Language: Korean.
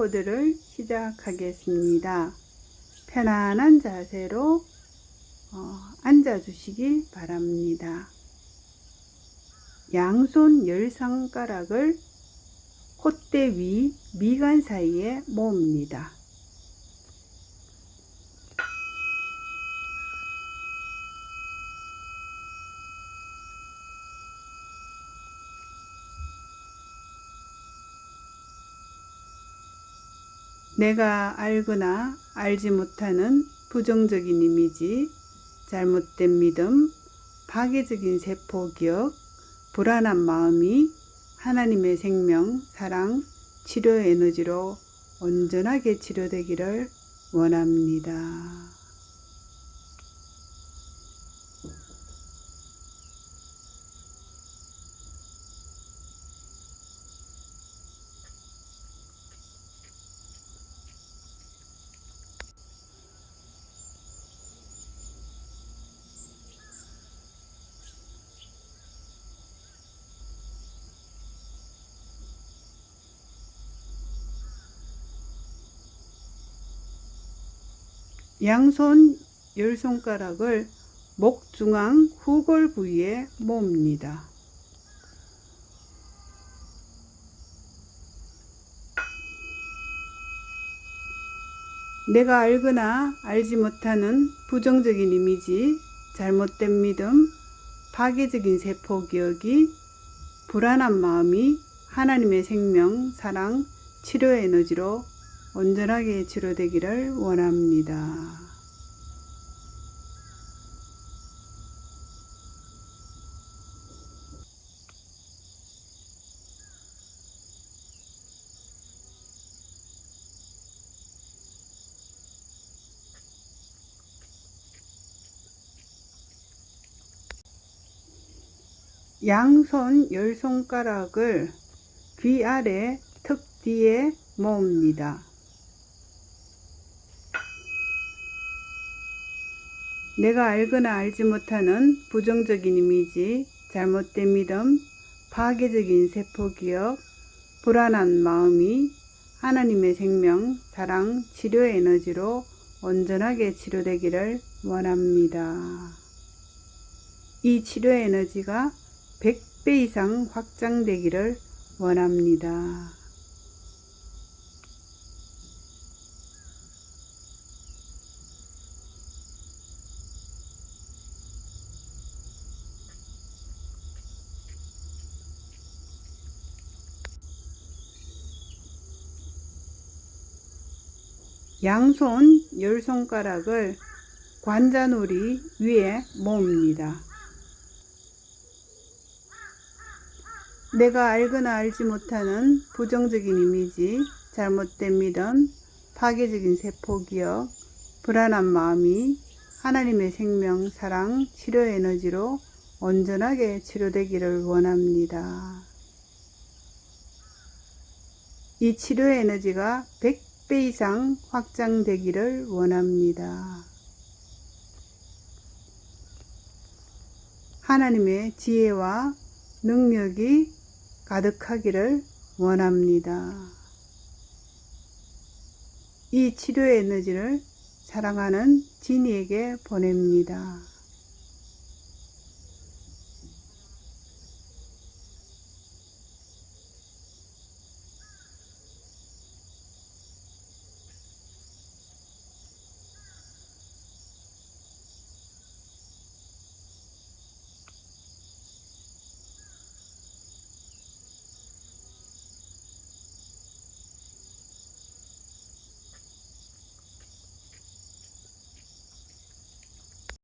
코드를 시작하겠습니다. 편안한 자세로 어, 앉아 주시기 바랍니다. 양손 열 손가락을 콧대 위 미간 사이에 모읍니다. 내가 알거나 알지 못하는 부정적인 이미지, 잘못된 믿음, 파괴적인 세포 기억, 불안한 마음이 하나님의 생명, 사랑, 치료 에너지로 온전하게 치료되기를 원합니다. 양손 열 손가락을 목 중앙 후골 부위에 모읍니다. 내가 알거나 알지 못하는 부정적인 이미지, 잘못된 믿음, 파괴적인 세포 기억이 불안한 마음이 하나님의 생명, 사랑, 치료 에너지로 온전하게 치료되기를 원합니다. 양손 열 손가락을 귀 아래 턱 뒤에 모읍니다. 내가 알거나 알지 못하는 부정적인 이미지, 잘못된 믿음, 파괴적인 세포 기억, 불안한 마음이 하나님의 생명, 사랑, 치료 에너지로 온전하게 치료되기를 원합니다. 이 치료 에너지가 100배 이상 확장되기를 원합니다. 양손 열 손가락을 관자놀이 위에 모읍니다. 내가 알거나 알지 못하는 부정적인 이미지, 잘못된 믿음, 파괴적인 세포 기억, 불안한 마음이 하나님의 생명, 사랑, 치료 에너지로 온전하게 치료되기를 원합니다. 이 치료 에너지가 100 배 이상 확장되기를 원합니다. 하나님의 지혜와 능력이 가득하기를 원합니다. 이 치료 에너지를 사랑하는 진이에게 보냅니다.